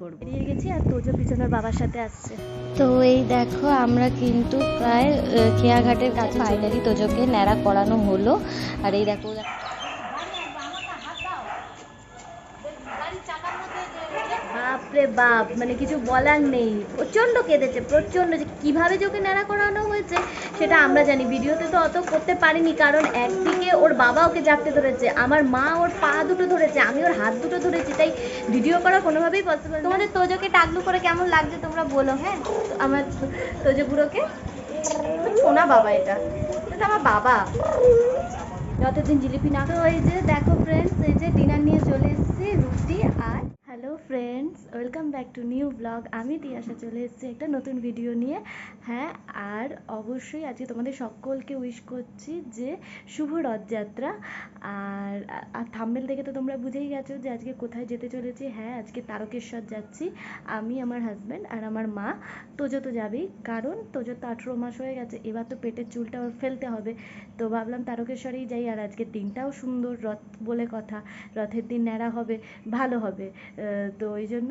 করব। বেরিয়ে গেছি আর তোজো পিছনের বাবার সাথে আসছে। তো এই দেখো, আমরা কিন্তু প্রায় খেয়াঘাটের কাছে ফাইনালি তোজোকে ন্যাড়া করানো হলো। আর এই দেখো বাপরে বাপ মানে কিছু বলার নেই। প্রচণ্ড কেঁদেছে প্রচণ্ড যে কীভাবে যে ওকে ন্যাড়া করানো হয়েছে সেটা আমরা জানি। ভিডিওতে তো অত করতে পারিনি কারণ একদিকে ওর বাবা ওকে জাপতে ধরেছে আমার মা ওর পা দুটো ধরেছে আমি ওর হাত দুটো ধরেছি তাই ভিডিও করা কোনোভাবেই পসিবল তোমাদের তোজোকে টাকলু করে কেমন লাগছে তোমরা বলো? হ্যাঁ আমার তোজো বুড়োকে সোনা বাবা এটা এটা আমার বাবা। যতদিন জিলিপি না তো এই যে দেখো ফ্রেন্ডস এই যে ডিনার নিয়ে চলে এসেছি রুটি আর friends welcome back to new blog আমি তিয়াশা চলে এসেছি একটা নতুন ভিডিও নিয়ে। হ্যাঁ আর অবশ্যই আজকে তোমাদের সকলকে উইশ করছি যে শুভ রথযাত্রা। আর আর থাম্বেল দেখে তো তোমরা বুঝেই গেছো যে আজকে কোথায় যেতে চলেছি। হ্যাঁ আজকে তারকেশ্বর যাচ্ছি। আমি আমার হাজব্যান্ড আর আমার মা। তোজো তো যাবেই। কারণ তোজো তো আঠেরো মাস হয়ে গেছে। এবার তো পেটের চুলটা ওর ফেলতে হবে। তো ভাবলাম তারকেশ্বরেই যাই। আর আজকের দিনটাও সুন্দর রথ বলে কথা। রথের দিন ন্যাড়া হবে ভালো হবে। আহ, তো ওই জন্য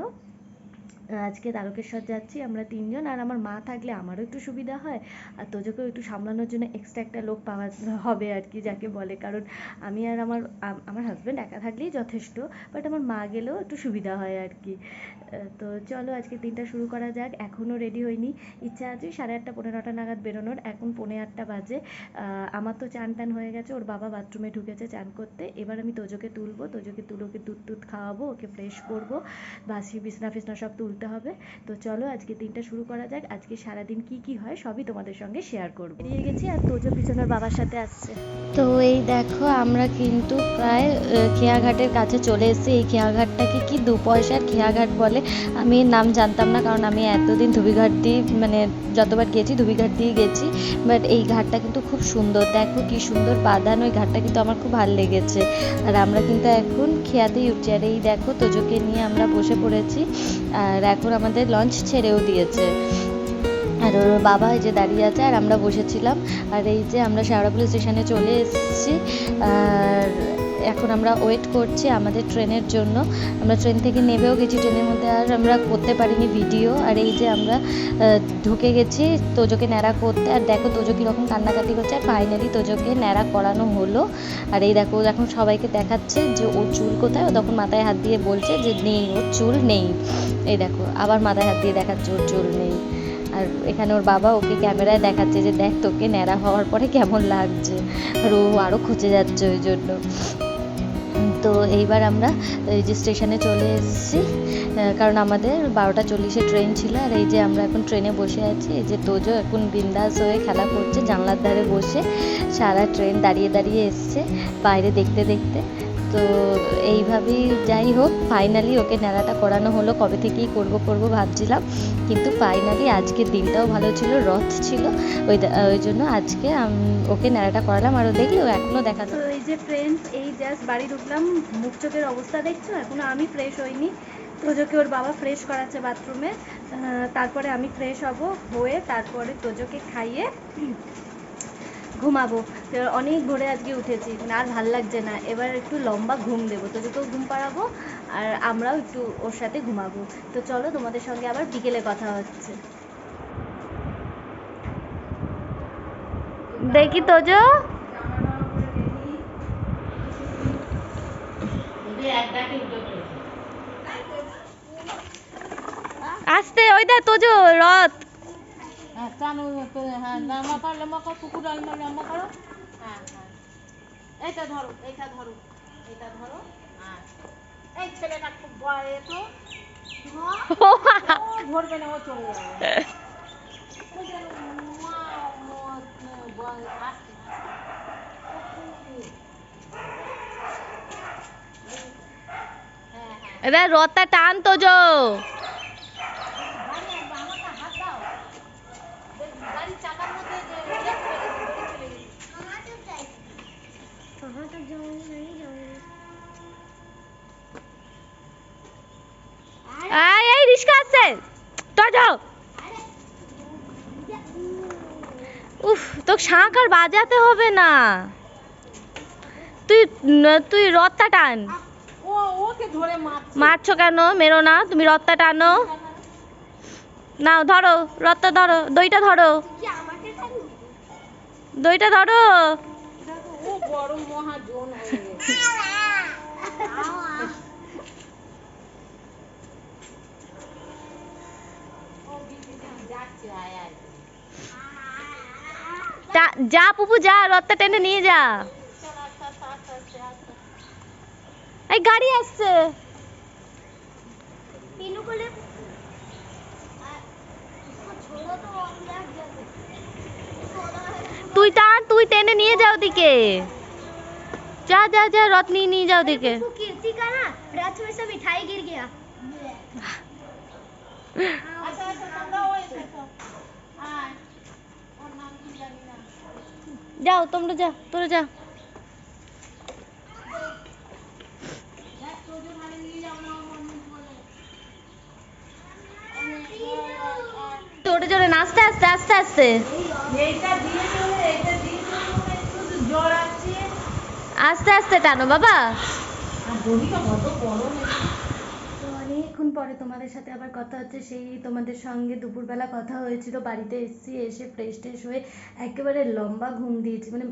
আজকে তারকেশ্বর যাচ্ছি, আমরা তিনজন, আর আমার মা থাকলে আমারও একটু সুবিধা হয়, আর তোজোকেও একটু সামলানোর জন্য এক্সট্রা একটা লোক পাওয়া হবে আর কি যাকে বলে, কারণ আমি আর আমার আমার হাজব্যান্ড একা থাকলেই যথেষ্ট বাট আমার মা গেলেও একটু সুবিধা হয় আর কি। তো চলো আজকে দিনটা শুরু করা যাক এখনও রেডি হইনি, ইচ্ছা আছে সাড়ে আটটা, পনেরো নটা নাগাদ বেরোনোর, এখন পৌনে আটটা বাজে আমার তো চান টান হয়ে গেছে, ওর বাবা বাথরুমে ঢুকেছে চান করতে, এবার আমি তোজোকে তুলবো, তোজোকে তুলে ওকে দুধ টুধ খাওয়াবো, ওকে ফ্রেশ করব, বাসি বিছনা ফিছনা সব তুলতে হবে। তো চলো আজকে দিনটা শুরু করা যাক। আজকে সারাদিন কি কি হয় সবই তোমাদের সঙ্গে শেয়ার করব। বেরিয়ে গেছি আর তোজো পিছনের বাবার সাথে আসছে। তো এই দেখো, আমরা কিন্তু প্রায় খেয়াঘাটের কাছে চলে এসেছি। এই খেয়াঘাটটাকে কি দু পয়সার খেয়াঘাট বলে? আমি নাম জানতাম না, কারণ আমি এতদিন ধুবিঘাট দিয়ে মানে যতবার গেছি, ধুবিঘাট দিয়ে গেছি। বাট এই ঘাটটা কিন্তু খুব সুন্দর। দেখো কি সুন্দর বাঁধানো ওই ঘাটটা কিন্তু আমার খুব ভালো লেগেছে। আর আমরা কিন্তু এখন খেয়াতেই উঠছি। আর এই দেখো, তোজোকে নিয়ে আমরা বসে পড়েছি। আর এখন আমাদের লঞ্চ ছেড়েও দিয়েছে। আর ওর বাবা এই যে দাঁড়িয়ে আছে আর আমরা বসেছিলাম। আর এই যে আমরা শেওড়াপুলি স্টেশনে চলে এসেছি। আর এখন আমরা ওয়েট করছি আমাদের ট্রেনের জন্য। আমরা ট্রেন থেকে নেবেও গেছি, ট্রেনের মধ্যে আর আমরা করতে পারিনি ভিডিও আর এই যে আমরা ঢুকে গেছি তোজোকে ন্যাড়া করতে। আর দেখো তোজো কীরকম কান্নাকাটি করছে। আর ফাইনালি তোজোকে ন্যাড়া করানো হলো। আর এই দেখো এখন সবাইকে দেখাচ্ছে যে ওর চুল কোথায়? ও তখন মাথায় হাত দিয়ে বলছে যে, নেই, ওর চুল নেই। এই দেখো, আবার মাথায় হাত দিয়ে দেখাচ্ছে ওর চুল নেই। আর এখানে ওর বাবা ওকে ক্যামেরায় দেখাচ্ছে যে, দেখ তোকে ন্যাড়া হওয়ার পরে কেমন লাগছে। আর ও আরও খুঁজে যাচ্ছে ওই জন্য। তো এইবার আমরা এই যে স্টেশনে চলে এসেছি কারণ আমাদের বারোটা চল্লিশে ট্রেন ছিল আর এই যে আমরা এখন ট্রেনে বসে আছি, এই যে তোজো এখন বিন্দাস হয়ে খেলা করছে, জানলার ধারে বসে সারা ট্রেন দাঁড়িয়ে দাঁড়িয়ে এসছে বাইরে দেখতে দেখতে। তো এইভাবেই যাই হোক ফাইনালি ওকে নেড়াটা করানো হলো। কবে থেকেই করব করব ভাবছিলাম, কিন্তু ফাইনালি আজকের দিনটাও ভালো ছিল, রথ ছিল। ওই ওই জন্য আজকে ওকে নেড়াটা করালাম আর ও দেখলে ও এখনও দেখা তো এই যে ফ্রেন্ডস এই জাস্ট বাড়ি ঢুকলাম মুখ চোখের অবস্থা দেখছ? এখনও আমি ফ্রেশ হইনি। তোজোকে ওর বাবা ফ্রেশ করাচ্ছে বাথরুমে তারপরে আমি ফ্রেশ হব, হয়ে তারপরে তোজোকে খাইয়ে ঘুমাবো। অনেক ভোরে আজকে উঠেছি। মানে আর ভালো লাগছে না। এবার একটু লম্বা ঘুম দেবো। তোজোকেও ঘুম পাড়াবো আর আমরাও একটু ওর সাথে ঘুমাবো। তো চলো তোমাদের সঙ্গে আবার বিকেলে কথা হচ্ছে। দেখি তোজো। আসতে, ওই দা তোজো, রথ। হ্যাঁ টানো তো হ্যাঁ লম্বা করো লম্বা করো কুকুর লম্বা লম্বা করো হ্যাঁ হ্যাঁ এইটা ধরো এইটা ধরো এইটা ধরো হ্যাঁ এই ছেলেটা খুব বয় তো। ধরবে না ও চলে যাবে। ওই যে মা, ম- বয় আসছে। হ্যাঁ হ্যাঁ। এবার রথটা টান তোজো গাড়ি আসবে, আমাকে হাত দাও দেখ, গাড়ির চাকার মধ্যে যে ইয়ে চলে গেছে, দড়ি চলে গেছে। আয় এই রিস্কা আসছে তোজো উফ তোকে শাঁখ আর বাজাতে হবে না। তুই তুই রথটা টান। মারছো। কেন? মেরো না তুমি রথটা টানো। নাও ধরো রথটা ধরো দইটা ধরো। দইটা ধরো। বড় মহাজন। যা- যা পুপু যা রথটা টেনে নিয়ে যা চল আস্তে আস্তে আস্তে আস্তে আস্তে এই গাড়ি আসছে तीनों को ले इसको छोड़ो तो हम लग जाते তুই টান তুই টেনে নিয়ে যাও দিকে যা যা যা রথ নিয়ে নিয়ে যাও দিকে वो कीर्ति का ना रथ में से मिठाई गिर गया আচ্ছা আচ্ছা তোমরা যাও, তোমরা যা তোরা যা জোরে জোরে নাচতে, আস্তে আস্তে আস্তে। আস্তে আস্তে টানো, বাবা আর দড়িটা কত বড় নাকি তো অনেকক্ষণ পরে তোমাদের সাথে আবার কথা হচ্ছে, সেই তোমাদের সঙ্গে দুপুরবেলা কথা হয়েছিল, বাড়িতে এসেছি, এসে ফ্রেশ ট্রেশ হয়ে একেবারে লম্বা ঘুম দিয়েছি মানে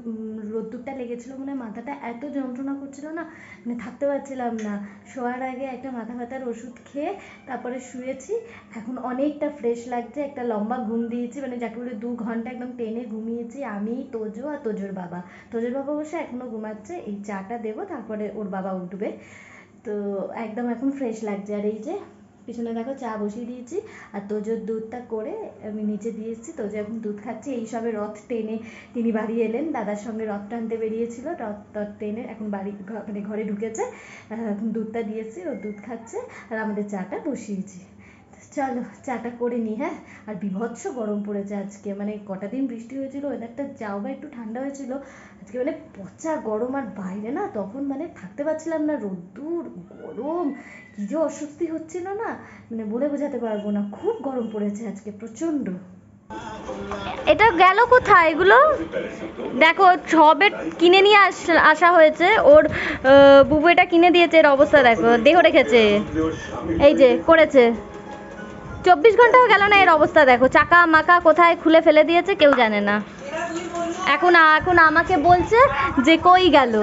রোদ্দুরটা লেগেছিল মানে মাথাটা এত যন্ত্রণা করছিল না মানে থাকতে পারছিলাম না। শোয়ার আগে একটা মাথা ব্যথার ওষুধ খেয়ে তারপরে শুয়েছি, এখন অনেকটা ফ্রেশ লাগছে, একটা লম্বা ঘুম দিয়েছি মানে যাকে বলে দু ঘণ্টা একদম টেনে ঘুমিয়েছি, আমি, তোজো আর তোজোর বাবা। তোজোর বাবা বসে এখনও ঘুমাচ্ছে, এই চাটা দেবো, তারপরে ওর বাবা উঠবে। তো একদম এখন ফ্রেশ লাগছে। আর এই যে পিছনে দেখো চা বসিয়ে দিয়েছি, আর তোজোর দুধটা করে আমি নিচে দিয়ে এসেছি। তোজো এখন দুধ খাচ্ছে। এই সবে রথ টেনে তিনি বাড়ি এলেন। দাদার সঙ্গে রথ টানতে বেরিয়েছিল। রথ রথ টেনে এখন বাড়ি মানে ঘরে ঢুকেছে। এখন দুধটা দিয়েছি ও দুধ খাচ্ছে। আর আমাদের চাটা বসিয়েছি। চলো চাটা করে নি হ্যাঁ? আর বিভৎস গরম পড়েছে আজকে। মানে কটা দিন বৃষ্টি হয়েছিল ওয়েদারটা যাও বা একটু ঠান্ডা হয়েছিল, আজকে মানে পচা গরম আর বাইরে না, তখন মানে থাকতে পারছিলাম না, রোদ্দুর, গরম, কি যে অস্বস্তি হচ্ছিল না মানে বলে বোঝাতে পারব না, খুব গরম পড়েছে আজকে প্রচণ্ড এটা গেল কোথায় এগুলো? দেখো, সবে কিনে নিয়ে আস- হয়েছে, ওর বুবু এটা কিনে দিয়েছে, এর অবস্থা দেখো, দেহ রেখেছে, এই যে, করেছে। চব্বিশ ঘন্টাও গেল না এর অবস্থা দেখো। চাকা মাকা কোথায় খুলে ফেলে দিয়েছে কেউ জানে না। এখন এখন আমাকে বলছে যে কই গেল?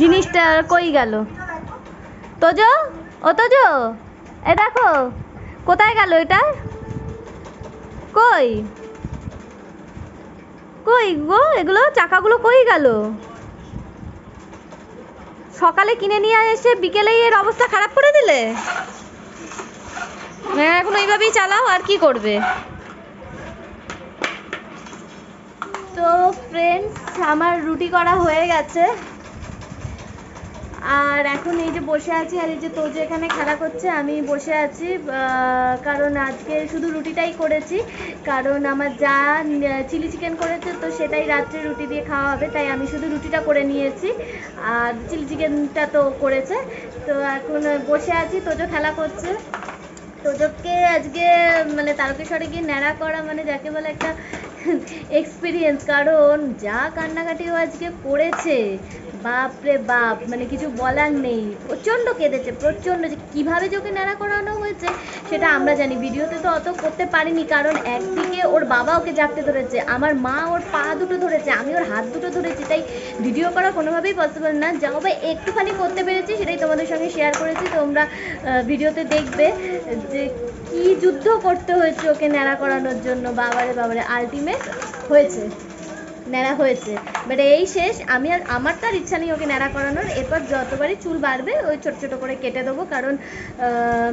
জিনিসটা কই গেল? তোজো? ও তোজো? এ দেখো, কোথায় গেল এটা? কই? কই গো, এগুলো চাকাগুলো কই গেল? সকালে কিনে নিয়ে এসে বিকেলেই এর অবস্থা খারাপ করে দিলে? হ্যাঁ এখন এইভাবেই চালাও, আর কি করবে? তো ফ্রেন্ডস আমার রুটি করা হয়ে গেছে। আর এখন এই যে বসে আছি আর এই যে তোজো এখানে খেলা করছে, আমি বসে আছি। কারণ আজকে শুধু রুটিটাই করেছি। কারণ আমার যা চিলি চিকেন করেছে, তো সেটাই রাত্রে রুটি দিয়ে খাওয়া হবে। তাই আমি শুধু রুটিটা করে নিয়েছি। আর চিলি চিকেনটা তো করেছে। তো এখন বসে আছি, তোজো খেলা করছে। তোজোকে আজকে মানে তারকেশ্বরে গিয়ে ন্যাড়া করা মানে যাকে বলে একটা এক্সপিরিয়েন্স কারণ যা কান্নাকাটি ও আজকে করেছে। বাপ রে বাপ মানে কিছু বলার নেই। প্রচণ্ড কেঁদেছে, প্রচণ্ড যে কীভাবে যে ওকে ন্যাড়া করানো হয়েছে, সেটা আমরা জানি। ভিডিওতে তো অত করতে পারিনি, কারণ একদিকে ওর বাবা ওকে জাপটে ধরেছে, আমার মা ওর পা দুটো ধরেছে, আমি ওর হাত দুটো ধরেছি, তাই ভিডিও করা কোনোভাবেই পসিবল না। যাও বা একটুখানি করতে পেরেছি, সেটাই তোমাদের সঙ্গে শেয়ার করেছি। তোমরা ভিডিওতে দেখবে যে কি যুদ্ধ করতে হয়েছে ওকে ন্যাড়া করানোর জন্য। বাবারে বাবারে আলটিমেট হয়েছে। ন্যাড়া হয়েছে। বাট এই শেষ, আমি আর আমার তো আর ইচ্ছা নেই ওকে ন্যাড়া করানোর। এরপর যতবারই চুল বাড়বে, ওই ছোট ছোট করে কেটে দেবো। কারণ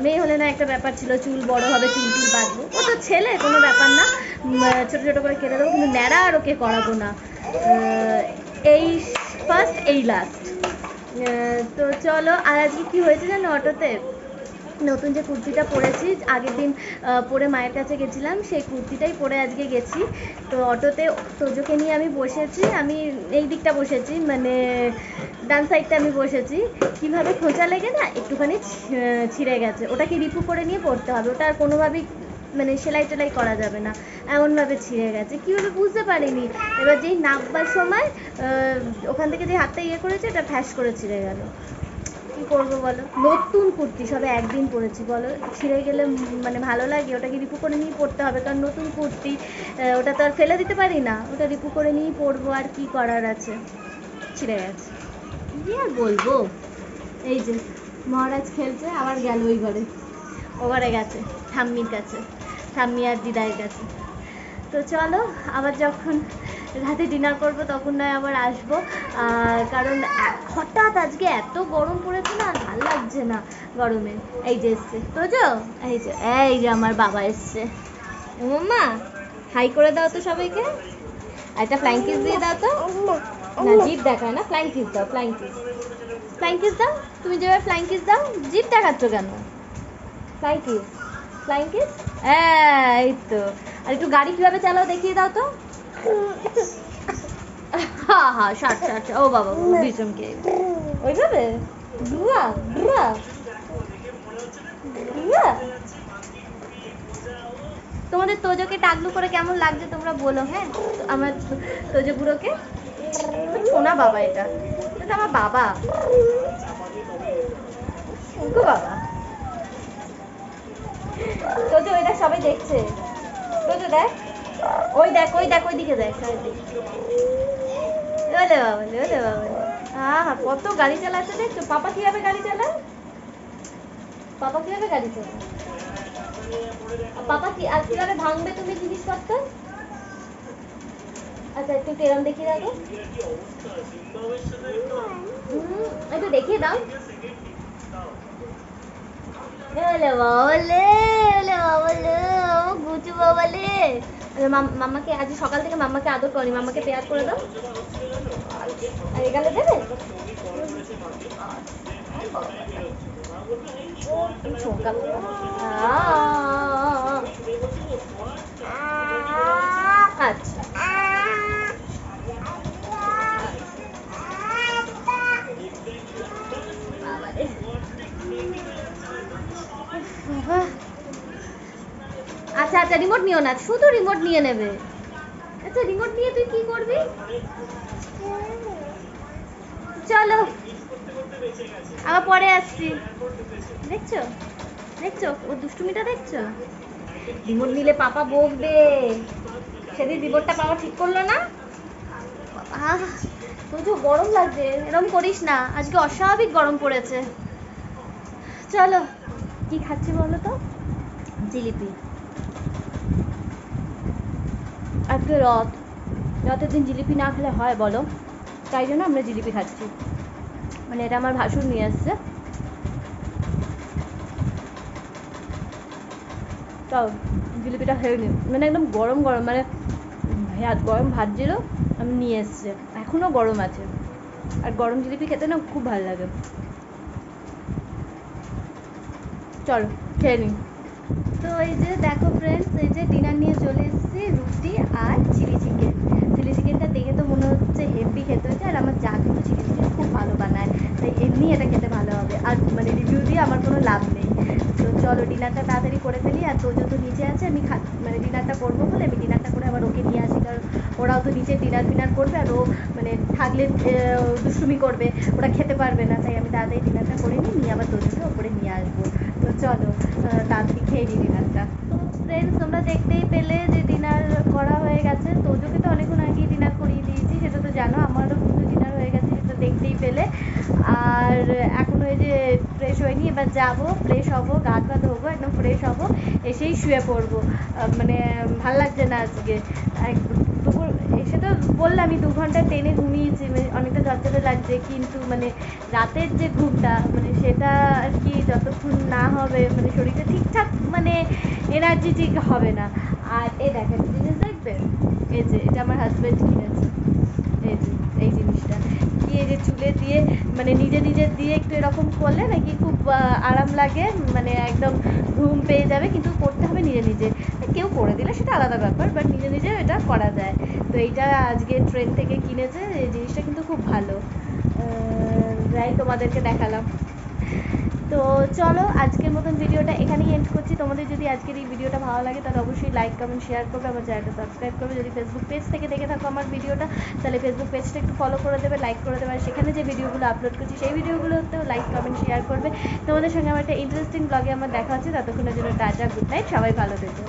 মেয়ে হলে না একটা ব্যাপার ছিল, চুল বড় হবে, চুল টুল বাঁধবো ও তো ছেলে, কোনো ব্যাপার না। ছোট ছোট করে কেটে দেবো, কিন্তু ন্যাড়া আর ওকে করাবো না। এই ফার্স্ট এই লাস্ট তো চলো, আর আজকে কি হয়েছে জানো অটোতে? নতুন যে কুর্তিটা পরেছি, আগের দিন পরে মায়ের কাছে গেছিলাম, সেই কুর্তিটাই পরে আজকে গেছি। তো অটোতে তোজোকে নিয়ে আমি বসেছি, আমি এই দিকটা বসেছি মানে ডান সাইডটা আমি বসেছি। কীভাবে খোঁচা লেগে না একটুখানি ছিঁড়ে গেছে। ওটাকে রিপু করে নিয়ে পড়তে হবে, ওটা আর কোনোভাবেই মানে সেলাই টেলাই করা যাবে না, এমনভাবে ছিঁড়ে গেছে। কীভাবে বুঝতে পারিনি। এবার যেই নামবার সময় ওখান থেকে যে হাতটা ইয়ে করেছে এটা ফ্যাস করে ছিঁড়ে গেল। কি করব বলো? নতুন কুর্তি সবে একদিন পরেছি বলো? ছিঁড়ে গেলে মানে ভালো লাগে ওটা কি রিপু করে নিয়েই পরতে হবে কারণ নতুন কুর্তি ওটা তো আর ফেলে দিতে পারি না। ওটা রিপু করে নিয়েই পরবো আর কি করার আছে? ছিঁড়ে গেছে। কি আর বলব? এই যে মহারাজ খেলছে আবার গেল ওই ঘরে। ও ঘরে গেছে ঠাম্মির কাছে ঠাম্মি আর দিদাইয়ের কাছে। তো চলো আবার যখন রাতে ডিনার করব, তখন নয় আবার আসব। কারণ হঠাৎ আজকে এত গরম পড়েছে না আর ভালো লাগছে না গরমে। এই যে এসছে। তো এই যে এই যে আমার বাবা এসছে। মাম্মা হাই করে দাও তো সবাইকে। একটা ফ্লাইং কিস দিয়ে দাও তো। না জিপ দেখায় না ফ্লাইং কিস দাও ফ্লাইং কিস ফ্লাইং কিস দাও? তুমি যেভাবে ফ্লাইং কিস দাও জিপ দেখাচ্ছ কেন? ফ্লাইং কিস ফ্লাইং এই তো। আর একটু গাড়ি কীভাবে চালাও দেখিয়ে দাও তো। ষাট ষাট ও বাবা ওইভাবে? ডুয়া ডুয়া তোমাদের তোজোকে টাকলু করে কেমন লাগছে তোমরা বলো হ্যাঁ? আমার তোজো বুড়োকে? সোনা বাবা এটা। এটা আমার বাবা। গো বাবা। তোজো, এটা সবাই দেখছে। তোজো, দেখ। ওই দেখ ওই দেখ ওই দিকে দেখ ওলে বাবালে ওলে বাবালে আহা কত গাড়ি চালাচ্ছে দেখছ পাপা কীভাবে গাড়ি চালায়? পাপা কীভাবে গাড়ি চালায়? পাপা কি আর কীভাবে ভাঙবে তুমি জিনিসপত্র? আচ্ছা একটু টেরাম দেখিয়ে হুম, একটু দেখিয়ে দাও। ওলে বাবালে ওলে বাবালে ও গুচু বাবালে আরে মাম- মাম্মাকে আজ সকাল থেকে মামাকে আদর করি মামাকে পেয়ার করে দাও আর এগালে দেবে আচ্ছা আচ্ছা আচ্ছা রিমোট নিও না, শুধু রিমোট নিয়ে নেবে। আচ্ছা রিমোট নিয়ে তুই কি করবি? চলো। আবার পরে আসছি। দেখছ? দেখছ? ও দুষ্টুমিটা দেখছ? রিমোট নিলে পাপা বকবে। সেদিন রিমোটটা পাওয়া ঠিক করল না? প্রচুর গরম লাগছে। এরকম করিস না। আজকে অস্বাভাবিক গরম পড়েছে। চলো, কি খাচ্ছি বলো তো? জিলিপি। আজকে রথ। রথের দিন জিলিপি না খেলে হয় বলো? তাই জন্য আমরা জিলিপি খাচ্ছি। মানে এটা আমার ভাসুর নিয়ে আসছে। তাও, জিলিপিটা খেয়ে নি। মানে একদম গরম গরম মানে ভাত, গরম ভাত ছিল, আমি নিয়ে এসছে। এখনও গরম আছে। আর গরম জিলিপি খেতে না খুব ভালো লাগে। চলো, খেয়ে নিই তো এই যে দেখো ফ্রেন্ডস এই যে ডিনার নিয়ে চলে এসেছি, রুটি আর চিলি চিকেন চিলি চিকেনটা দেখে তো মনে হচ্ছে হেভি খেতে হচ্ছে, আর আমার যা কিন্তু চিলি চিকেন খুব ভালো বানায়। তাই এমনি এটা খেতে ভালো হবে। আর মানে রিভিউ দিয়ে আমার কোনো লাভ নেই। তো চলো ডিনারটা তাড়াতাড়ি করে ফেলি, আর তোজো তো নিচে আছে আমি খা মানে ডিনারটা করব বলে আমি ডিনারটা করে আবার ওকে নিয়ে আসি, কারণ ওরাও তো নিচে ডিনার ফিনার করবে, আর ও মানে থাকলে দুষ্টুমি করবে, ওরা খেতে পারবে না। তাই আমি তাড়াতাড়ি ডিনারটা করে নিই, নিয়ে আবার তোজোকে ওপরে নিয়ে আসব। তো চলো তাড়াতাড়ি খেয়ে নিই ডিনারটা তো ফ্রেন্ডস তোমরা দেখতেই পেলে যে ডিনার করা হয়ে গেছে। তোজোকে তো অনেকক্ষণ আগেই ডিনার করিয়ে দিয়েছি, সেটা তো জানো, আমারও কিন্তু ডিনার হয়ে গেছে, সেটা দেখতেই পেলে। আর এখন ওই যে ফ্রেশ হয়নি, এবার যাব ফ্রেশ হব, গা পা ধোবো, একদম ফ্রেশ হব, এসেই শুয়ে পড়ব। মানে ভালো লাগছে না আজকে। দুপুর, এসে তো বললামই দু ঘণ্টা ট্রেনে ঘুমিয়েছি মানে অনেকটা ঝরঝরে লাগছে, কিন্তু মানে রাতের যে ঘুমটা মানে সেটা আর কি যতক্ষণ না হবে মানে শরীরটা ঠিকঠাক মানে এনার্জি ঠিক হবে না। আর এই দেখেন, জিনিস দেখবেন? এই যে, এটা আমার হাজব্যান্ড কিনেছে। এই যে, এই জিনিসটা। কি এই যে চুলে দিয়ে মানে নিজে নিজে দিয়ে একটু এরকম করলে নাকি খুব আরাম লাগে মানে একদম ঘুম পেয়ে যাবে, কিন্তু করতে হবে নিজে নিজে। কেউ করে দিলে সেটা আলাদা ব্যাপার বাট নিজে নিজে করা যায়। তো এইটা আজকে ট্রেন থেকে কিনেছে, এই জিনিসটা কিন্তু খুব ভালো। যাই তোমাদেরকে দেখালাম। তো চলো, আজকের মতন ভিডিওটা এখানেই এন্ড করছি। তোমাদের যদি আজকের এই ভিডিওটা ভালো লাগে, তাহলে অবশ্যই লাইক কমেন্ট শেয়ার করবে, আমার চ্যানেলটা সাবস্ক্রাইব করবে। যদি ফেসবুক পেজ থেকে দেখে থাকো আমার ভিডিওটা, তাহলে ফেসবুক পেজটা একটু ফলো করে দেবে লাইক করে দেবে। আর সেখানে যে ভিডিওগুলো আপলোড করছি, সেই ভিডিওগুলোতেও লাইক কমেন্ট শেয়ার করবে। তোমাদের সঙ্গে আমার একটা ইন্টারেস্টিং ব্লগে আমার দেখা হচ্ছে। ততক্ষণের জন্য টাটা গুড নাইট সবাই ভালো থেকো।